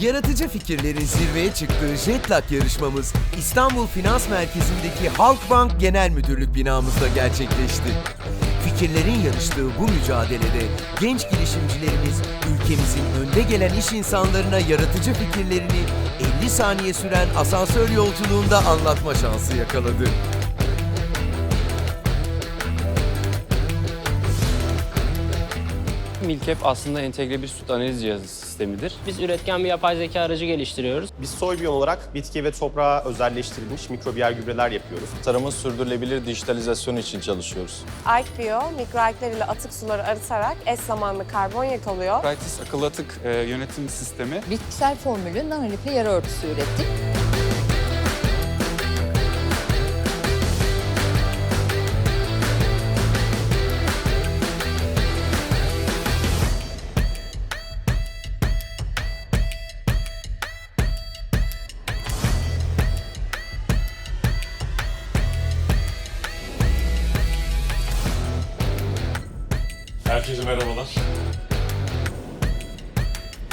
Yaratıcı fikirlerin zirveye çıktığı Jetlag yarışmamız İstanbul Finans Merkezi'ndeki Halkbank Genel Müdürlük binamızda gerçekleşti. Fikirlerin yarıştığı bu mücadelede genç girişimcilerimiz ülkemizin önde gelen iş insanlarına yaratıcı fikirlerini 50 saniye süren asansör yolculuğunda anlatma şansı yakaladı. Milkep aslında entegre bir süt analiz cihazı sistemidir. Biz üretken bir yapay zeka aracı geliştiriyoruz. Biz Soybiyon olarak bitki ve toprağa özelleştirilmiş mikrobiyal gübreler yapıyoruz. Tarımın sürdürülebilir dijitalizasyonu için çalışıyoruz. Alkbio, mikroalgler ile atık suları arıtarak eş zamanlı karbon yakalıyor. Practice akıllı atık e, yönetim sistemi Bitkisel formülü nanolifli yara örtüsü ürettik. Herkese merhabalar.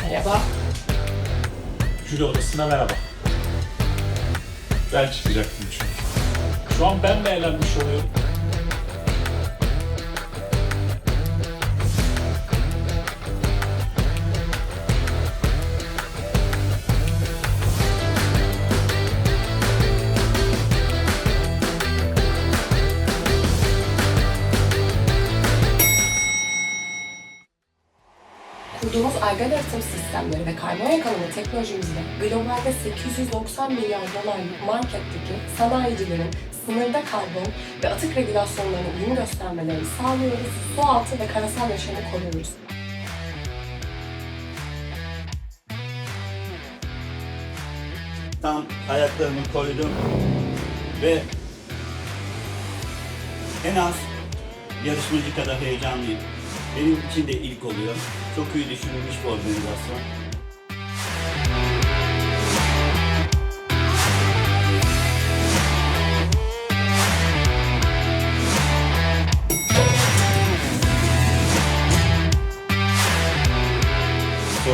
Merhaba. Jüri odasına merhaba. Ben çıkacaktım çünkü. Şu an ben mi eğlenmiş oluyorum? Kurduğumuz algal arıtım sistemleri ve karbon yakalama teknolojimizle globalde 890 milyar dolarlık marketteki sanayicilerin sınırda karbon ve atık regülasyonlarına uyum göstermelerini sağlıyoruz. Su altı ve karasal yaşamı koruyoruz. Tam ayaklarımı koydum ve en az yarışmacı kadar heyecanlıyım. Benim için de ilk oluyor. Çok iyi düşünülmüş bir organizasyon.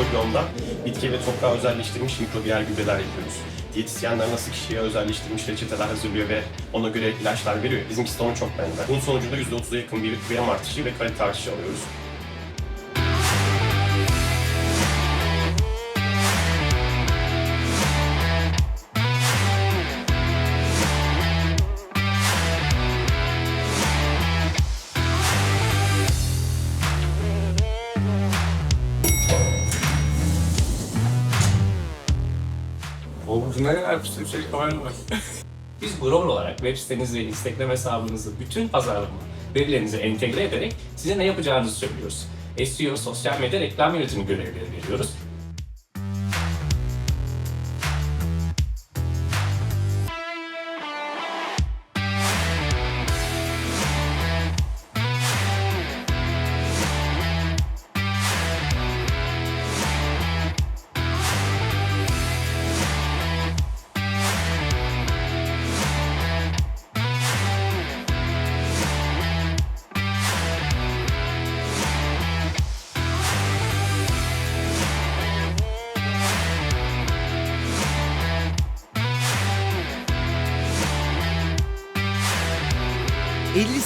Soybiyon'da bitki ve toprağa özelleştirilmiş mikrobiyal gübreler yapıyoruz. Diyetisyenler nasıl kişiye özelleştirilmiş reçeteler hazırlıyor ve ona göre ilaçlar veriyor. Bizimkisi de ona çok benzer. Bunun sonucunda %30'a yakın bir gram artışı ve kalite artışı alıyoruz. Ne kadar bir şey kamera. Biz Grover olarak web sitenizi ve Instagram hesabınızı bütün pazarlama verilerinize entegre ederek size ne yapacağınızı söylüyoruz. SEO, sosyal medya reklam yönetimi görevleri veriyoruz.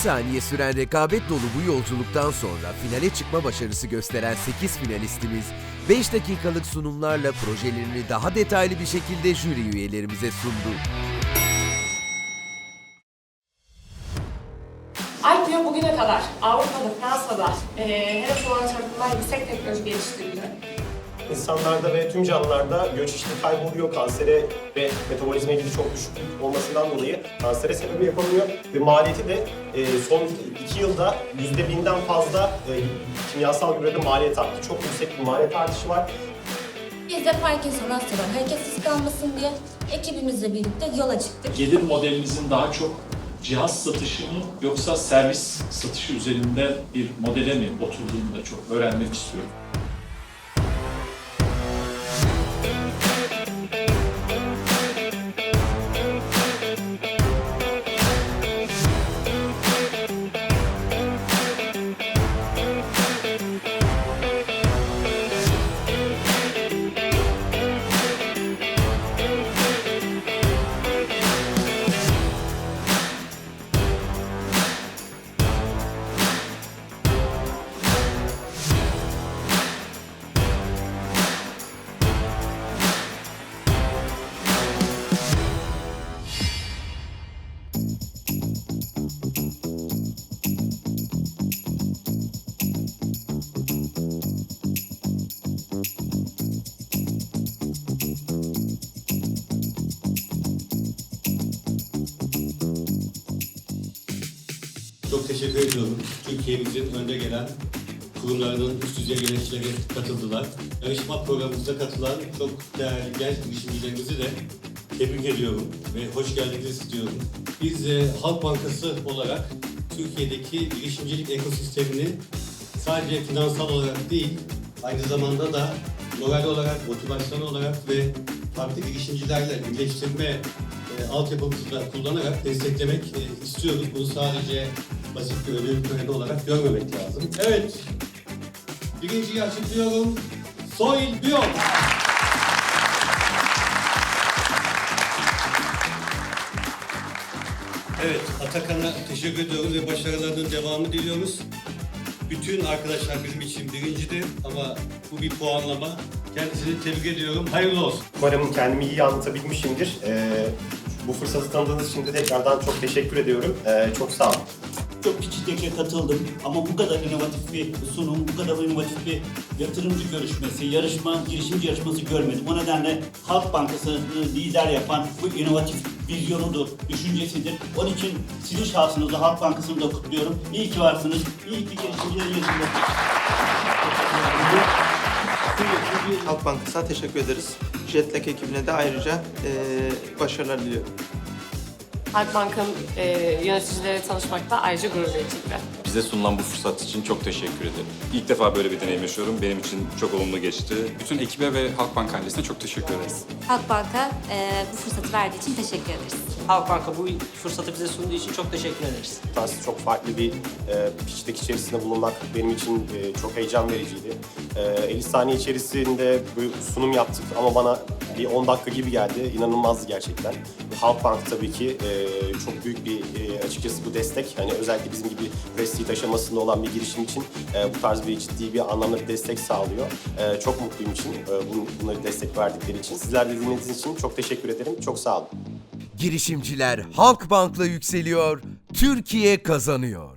Saniye süren rekabet dolu bu yolculuktan sonra finale çıkma başarısı gösteren 8 finalistimiz... ...5 dakikalık sunumlarla projelerini daha detaylı bir şekilde jüri üyelerimize sundu. Alkbio bugüne kadar Avrupa'da, Fransa'da eee hedef olan tarafından yüksek teknoloji geliştirildi. İnsanlarda ve tüm canlılarda göç işte kayboluyor. Kansere ve metabolizma ilgili çok düşüklük olmasından dolayı kansere sebebi yapılıyor. Ve maliyeti de e, son iki yılda yüzde binden fazla e, kimyasal gübrede maliyet arttı. Çok yüksek bir maliyet artışı var. Biz de Parkinson hastaları hareketsiz kalmasın diye ekibimizle birlikte yola çıktık. Gelir modelinizin daha çok cihaz satışı mı yoksa servis satışı üzerinde bir modele mi oturduğunu da çok öğrenmek istiyorum. Çok teşekkür ediyorum. Türkiye'mizin önde gelen kurumlarının üst düzey yöneticileri katıldılar. Yarışma programımıza katılan çok değerli genç girişimcilerimizi de tebrik ediyorum ve hoş geldiniz diyorum. Biz e, Halk Bankası olarak Türkiye'deki girişimcilik ekosistemini sadece finansal olarak değil, aynı zamanda da moral olarak, motivasyon olarak ve farklı girişimcilerle birleştirme e, altyapımızı kullanarak desteklemek e, istiyoruz. Bunu sadece basit bir ödül töreni olarak görmemek lazım. Evet, birinciyi açıklıyorum. Soil Biyon. Evet, Atakan'a teşekkür ediyoruz ve başarılarının devamı diliyoruz. Bütün arkadaşlar bizim için birincidir ama bu bir puanlama. Kendisini tebrik ediyorum. Hayırlı olsun. Umarım kendimi iyi anlatabilmişimdir. Ee, bu fırsatı tanıdığınız için de tekrardan çok teşekkür ediyorum. Ee, çok sağ olun. Çok küçük katıldım ama bu kadar inovatif bir sunum, bu kadar inovatif bir yatırımcı görüşmesi, yarışma, girişimci yarışması görmedim. O nedenle Halk Bankası'nı lider yapan bu inovatif vizyonudur, düşüncesidir. Onun için sizin şahsınızda Halk Bankası'nı da kutluyorum. İyi ki varsınız, iyi ki girişimcilerin yanında. Halk Bankası'na teşekkür ederiz. Jetlag ekibine de ayrıca eee başarılar diliyorum. Halkbank'ın e, yöneticileriyle tanışmakta ayrıca gurur vericiydi. Bize sunulan bu fırsat için çok teşekkür ederim. İlk defa böyle bir deneyim yaşıyorum. Benim için çok olumlu geçti. Bütün ekibe ve Halkbank ailesine çok teşekkür ederiz. Halkbank'a bu fırsatı verdiği için teşekkür ederiz. Halkbank'a bu fırsatı bize sunduğu için çok teşekkür ederiz. tarz çok farklı bir e, pitch'teki içerisinde bulunmak benim için e, çok heyecan vericiydi. E, 50 saniye içerisinde bu sunum yaptık ama bana bir 10 dakika gibi geldi. İnanılmazdı gerçekten. Halkbank tabii ki e, çok büyük bir e, açıkçası bu destek. Hani özellikle bizim gibi prestige aşamasında olan bir girişim için e, bu tarz bir ciddi bir anlamda bir destek sağlıyor. E, çok mutluyum için e, bun- bunları destek verdikleri için. Sizler de dinlediğiniz için çok teşekkür ederim. Çok sağ olun. Girişimciler Halkbank'la yükseliyor, Türkiye kazanıyor.